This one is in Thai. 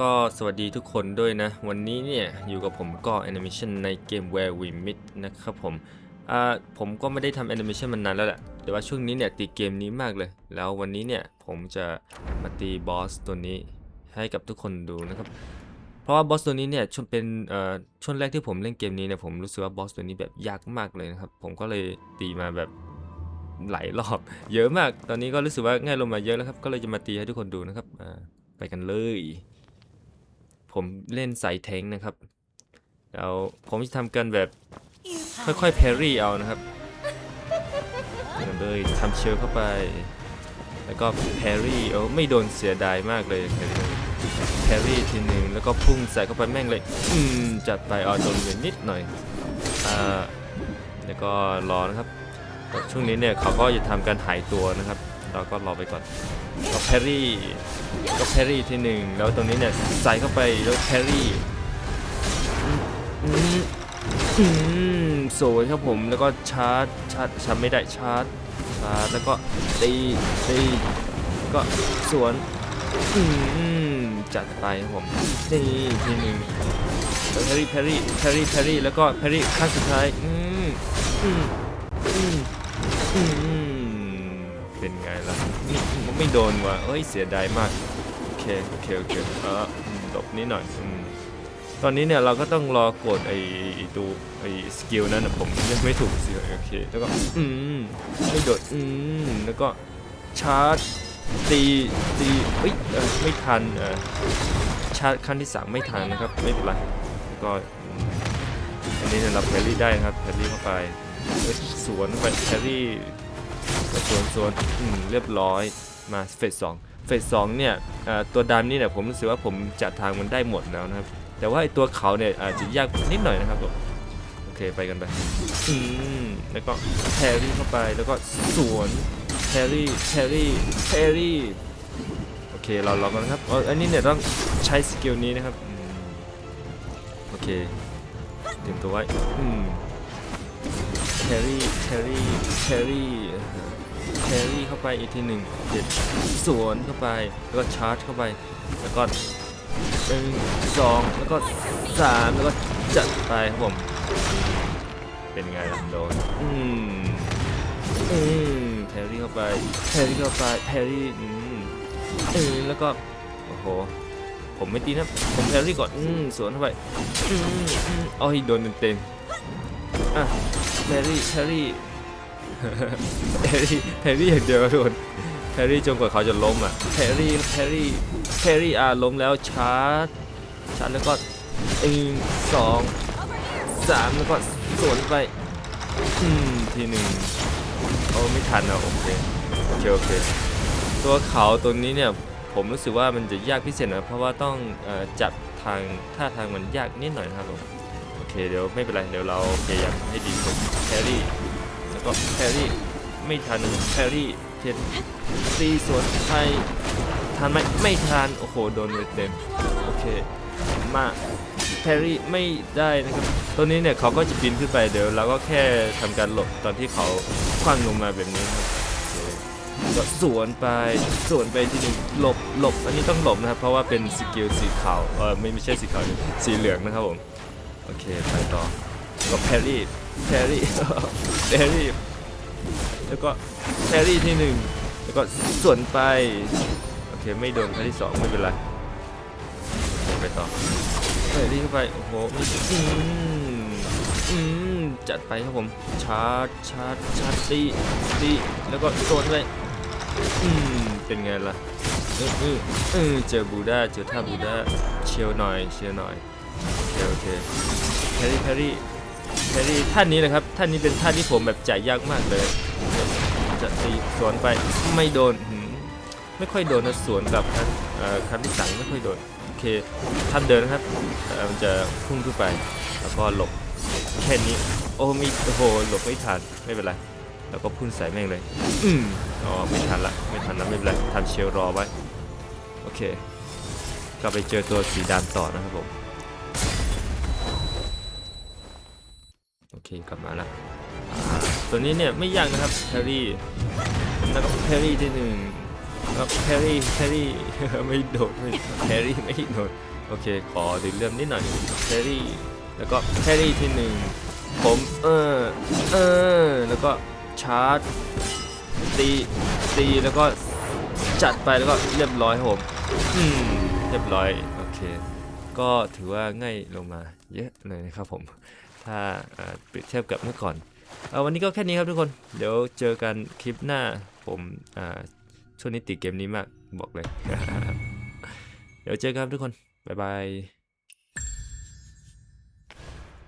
ก็สวัสดีทุกคนด้วยนะ วันนี้เนี่ย อยู่กับผมก็แอนิเมชันในเกม Where We Meet นะครับผมอ่าผมก็ไม่ได้ทำแอนิเมชันมันานแล้วแหละ แต่ว่าช่วงนี้เนี่ยติดเกมนี้มากเลย แล้ววันนี้เนี่ย ผมจะมาตีบอสตัวนี้ให้กับทุกคนดูนะครับ เพราะว่าบอสตัวนี้เนี่ยช่วงเป็นเอ่อช่วงแรกที่ผมเล่นเกมนี้เนี่ยผมรู้สึกว่าบอสตัวนี้แบบยากมากเลยนะครับ ผมก็เลยตีมาแบบหลายรอบ เยอะมาก ตอนนี้ก็รู้สึกว่าง่ายลงมาเยอะแล้วครับ ก็เลยจะมาตีให้ทุกคนดูนะครับอ่าไปกันเลย ผมเล่นสายแทงนะครับแล้วผมจะทำกันแบบค่อยๆแพรรี่เอานะครับเลยทำเชลเข้าไป แล้วก็แพรรี่เออไม่โดนเสียดายมากเลยแพรรี่ทีหนึ่งแล้วก็พุ่งใส่เข้าไปแม่งเลย อืมจัดไปเอโดนเวียนนิดหน่อยอ่าแล้วก็รอนะครับ ช่วงนี้เนี่ยเขาก็จะทำการหายตัวนะครับ เราก็รอไปก่อนก็แพรี่ก็แพรี่ทีหนึ่งแล้วตรงนี้เนี่ยใส่เข้าไปแล้วแพรรี่อืมอืมสวยครับผมแล้วก็ชาร์จชาร์จชาร์จไม่ได้ชาร์จชาร์จแล้วก็ตีตีก็สวนอืมจัดไปครับผมนี่ทีหนึ่งแล้วแพรี่แพรี่แพรี่แพรี่แล้วก็แพรรี่ครั้งสุดท้ายอืมอืมอืมอืม เป็นไงล่ะนี่ไม่โดนว่ะเอ้ยเสียดายมากโอเคโอเคโอเคเอออืมหลบนิดหน่อยอืมตอนนี้เนี่ยเราก็ต้องรอกดไอ้ตัวไอ้สกิลนั้นนะผมยังไม่ถูกสิโอเคแล้วก็อืมไม่โดดอืมแล้วก็ชาร์จตีตีเอ้ยไม่ทันเออชาร์จขั้นที่สามไม่ทันนะครับไม่เป็นไรก็อันนี้เนี่ยเราแพรี่ได้นะครับแพรี่เข้าไปสวนไปแพรี่ รี่สวนอืมเรียบร้อยมาเฟสสองเฟสสองเนี่ยตัวดำนี่เนี่ยผมรู้สึกว่าผมจัดทางมันได้หมดแล้วนะครับ แต่ว่าไอตัวเขาเนี่ยอาจจะยากนิดหน่อยนะครับผมโอเคไปกันไปอืมแล้วก็แพรรี่เข้าไปแล้วก็สวนแพรรี่แพรรี่แพรรี่โอเคเราเรากันนะครับอออันนี้เนี่ยต้องใช้สกิลนี้นะครับอโอเคเตรียมตัวไว้อืมแครี่แครี่แครี่ แครี่เข้าไปอีกทีหนึ่งเด็ดสวนเข้าไป แล้วก็ชาร์จเข้าไป แล้วก็หนึ่งสองแล้วก็สามแล้วก็จัดไปครับผม เป็นไงล่ะโดน อืมอืมแพรรี่เข้าไปแพรรี่เข้าไปแพรรี่อืมเออแล้วก็ โอ้โห ผมไม่ตีนะ ผมแพรรี่ก่อน อืมสวนเข้าไปอืมอืมเอาให้โดนเต็มๆอะแพรรี่แพรรี่ แพรรี่แพรรี่อย่างเดียวทุกคนแพรรี่จนกว่าเขาจะล้มอะแพรรี่แพรรี่แพรรี่อะล้มแล้วชาร์จชาร์จแล้วก็หนึ่งสองสามแล้วก็สวนไปอืมทีหนึ่งโอ้ไม่ทันอะโอเคโอเคโอเคตัวเขาตัวนี้เนี่ยผมรู้สึกว่ามันจะยากพิเศษนะเพราะว่าต้องอจับทางท่าทางมันยากนิดหน่อยนะครับผมโอเคเดี๋ยวไม่เป็นไรเดี๋ยวเราพยายามให้ดีสุดแพรรี่ ก็แพรี่ไม่ทันแพรี่เพนตีสวนไทยทันไหมไม่ทันโอ้โหโดนเลยเต็มโอเคมาแพรี่ไม่ได้นะครับตัวนี้เนี่ยเขาก็จะบินขึ้นไปเดี๋ยวเราก็แค่ทำการหลบตอนที่เขาคว้างลงมาแบบนี้ครับก็สวนไปสวนไปทีหนึงหลบหลบอันนี้ต้องหลบนะครับ เพราะว่าเป็นสกิลสีขาวเออไม่ไม่ใช่สีขาวสีเหลืองนะครับผมโอเคไปต่อก็แพรี่ แพรี่แพรี่แล้วก็แพรี่ที่หนึ่งแล้วก็ส่วนไป โอเค ไม่โดนครั้งที่สองไม่เป็นไรไปต่อแพรี่เข้าไป โอ้โหอืมอืมจัดไปครับผม ชาร์จชาร์จชาร์จตีตีแล้วก็สวนไปอืมเป็นไงล่ะเออเออเออเจอบูด้าเจอท่าบูด้าเชียวหน่อยเชียวหน่อยโอเคโอเคแพรี่แพรี่ แพรรี่ท่านนี้นะครับ ท่านนี้เป็นท่านที่ผมแบบจ่ายยากมากเลย จะตีสวนไปไม่โดน ไม่ค่อยโดนนะสวนกับคันเอ่อคันที่สั่งไม่ค่อยโดน โอเคท่านเดินนะครับมันจะพุ่งขึ้นไป แล้วก็หลบแค่นี้ โอ้มีโอ้โหหลบไม่ทันไม่เป็นไรแล้วก็พุ่งใส่แม่งเลย อืมอ๋อ ไม่ทันละ ไม่ทันละไม่เป็นไรทำเชลรอไว้ โอเคก็ไปเจอตัวสีดำต่อนะครับผม เคกลับมาล้วอ่าตัวนี้เนี่ยไม่ยากนะครับแพรี่แล้วก็แพรี่ที่หนึ่งแล้วแครี่แครี่ไม่โดดไม่แครี่ไม่โดดโอเคขอดื่มเริ่มนิดหน่อยแครี่แล้วก็แครี่ที่หนึ่งผมเออเออแล้วก็ชาร์จตีตีแล้วก็จัดไปแล้วก็เรียบร้อยผมอืมเรียบร้อยโอเคก็ถือว่าง่ายลงมาเยอะเลยนะครับผม ถ้าเปรียบเทียบกับเมื่อก่อนเอาวันนี้ก็แค่นี้ครับทุกคน เดี๋ยวเจอกันคลิปหน้าผมอ่าช่วงนี้ติดเกมนี้มากบอกเลย เดี๋ยวเจอกันครับทุกคน บ๊ายบาย